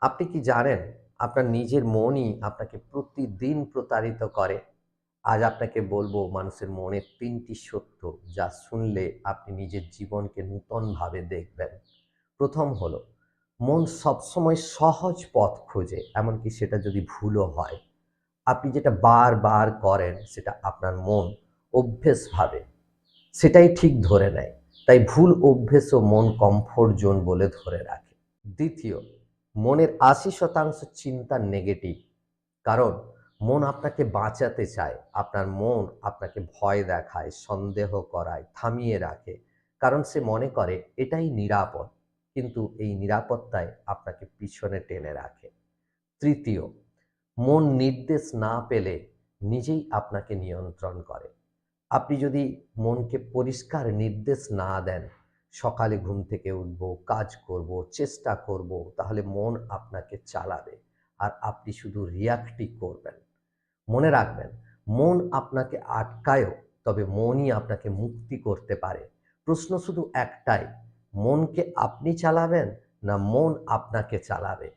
আপনি কি জানেন আপনার নিজের মনই আপনাকে প্রতিদিন প্রতারিত করে? আজ আপনাকে বলব মানুষের মনের তিনটি সত্য যা শুনলে আপনি নিজের জীবনকে নূতনভাবে দেখবেন। প্রথম হলো, মন সবসময় সহজ পথ খোঁজে, এমনকি সেটা যদি ভুলও হয়। আপনি যেটা বারবার করেন, সেটা আপনার মন অভ্যেস ভাবে। সেটাই ঠিক ধরে নেয়। তাই ভুল অভ্যেসও মন কমফোর্ট জোন বলে ধরে রাখে। দ্বিতীয় মনের আশি শতাংশ চিন্তা নেগেটিভ কারণ মন আপনাকে বাঁচাতে চায়, আপনার মন আপনাকে ভয় দেখায়, সন্দেহ করায়, থামিয়ে রাখে। কারণ সে মনে করে, এটাই নিরাপদ। কিন্তু এই নিরাপত্তায় আপনাকে পিছনে টেনে রাখে। তৃতীয়, মন নির্দেশ না পেলে নিজেই আপনাকে নিয়ন্ত্রণ করে। আপনি যদি মনকে পরিষ্কার নির্দেশ না দেন সকালে ঘুম থেকে উঠবো, কাজ করব, চেষ্টা করব, তাহলে মন আপনাকে চালাবে। আর আপনি শুধু রিয়াক্টই করবেন। মনে রাখবেন, মন আপনাকে আটকায়ও, তবে মনই আপনাকে মুক্তি করতে পারে। প্রশ্ন শুধু একটাই, মনকে আপনি চালাবেন না মন আপনাকে চালাবে?